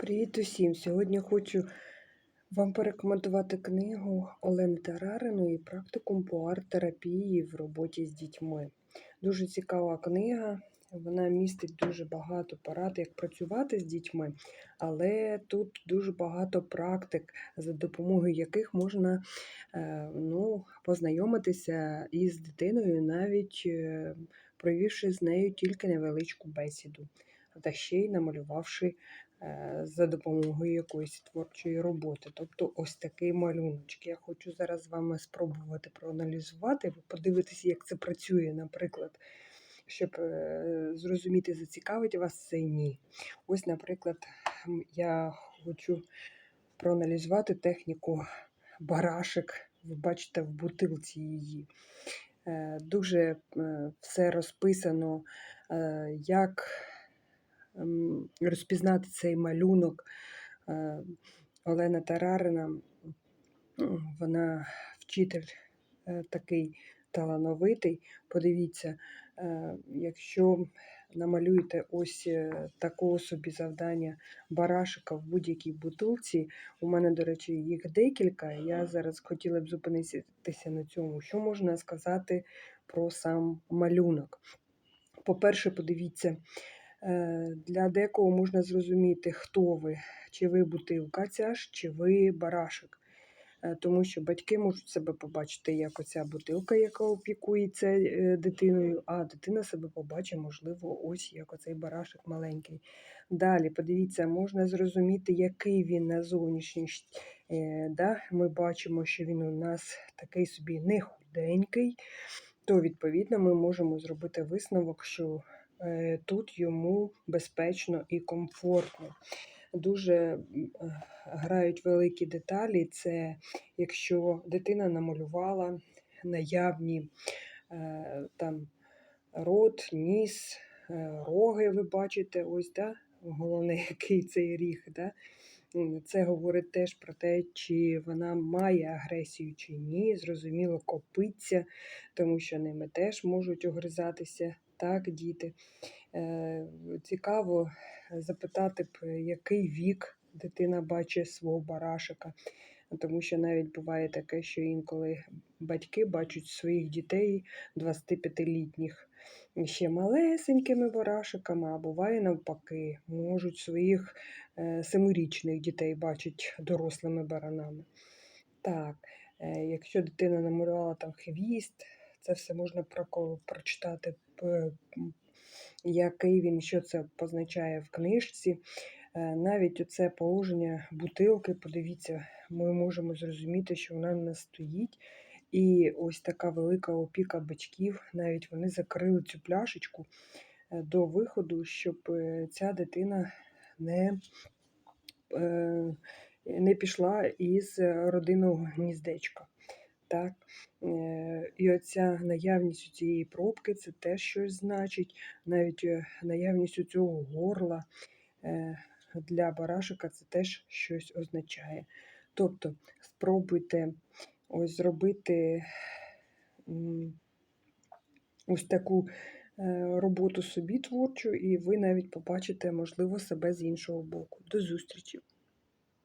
Привіт усім! Сьогодні хочу вам порекомендувати книгу Олени Тарариної Практикум по арт-терапії в роботі з дітьми. Дуже цікава книга. Вона містить дуже багато порад, як працювати з дітьми, але тут дуже багато практик, за допомогою яких можна е, ну, познайомитися із дитиною, навіть е, провівши з нею тільки невеличку бесіду, та ще й намалювавши е, за допомогою якоїсь творчої роботи. Тобто ось такий малюночок. Я хочу зараз з вами спробувати проаналізувати, ви подивитися, як це працює, наприклад, щоб е, зрозуміти, зацікавить вас це ні. Ось, наприклад, я хочу проаналізувати техніку барашек. Ви бачите в бутилці її. Е, Дуже все розписано, як розпізнати цей малюнок. Е, Олена Тарарина, вона вчитель е, такий талановитий. Подивіться, е, якщо намалюєте ось такого собі завдання барашика в будь-якій бутилці, у мене, до речі, їх декілька. Я зараз хотіла б зупинитися на цьому. Що можна сказати про сам малюнок? По-перше, подивіться, для декого можна зрозуміти, хто ви, чи ви бутилка ця ж, чи ви барашек. Е, Тому що батьки можуть себе побачити як оця бутилка, яка опікується е, дитиною, а дитина себе побачить, можливо, ось як оцей барашек маленький. Далі, подивіться, можна зрозуміти, який він на зовнішність. Е, Да? Ми бачимо, що він у нас такий собі не худенький, то відповідно ми можемо зробити висновок, що е, тут йому безпечно і комфортно. Дуже е, грають великі деталі. Це якщо дитина намалювала наявні е, там рот, ніс, е, роги, ви бачите, ось да? головне, який цей ріг. Да? Це говорить теж про те, чи вона має агресію чи ні. Зрозуміло, копиться, тому що ними теж можуть огризатися так, діти. Е, Цікаво запитати б, який вік дитина бачить свого барашика. Тому що навіть буває таке, що інколи батьки бачать своїх дітей 25-літніх ще малесенькими барашиками, а буває навпаки, можуть своїх е, семирічних дітей бачать дорослими баранами. Так, е, якщо дитина намалювала там хвіст, це все можна прочитати, який він, що це позначає в книжці. Е, Навіть оце положення бутилки, подивіться, ми можемо зрозуміти, що вона нас стоїть. І ось така велика опіка батьків, навіть вони закрили цю пляшечку е, до виходу, щоб е, ця дитина не, не пішла із родинного гніздечка. Так? Е, І оця наявність цієї пробки це теж щось значить, навіть е, наявність цього горла е, для барашика це теж щось означає. Тобто спробуйте ось зробити ось таку роботу собі творчу, і ви навіть побачите, можливо, себе з іншого боку. До зустрічі!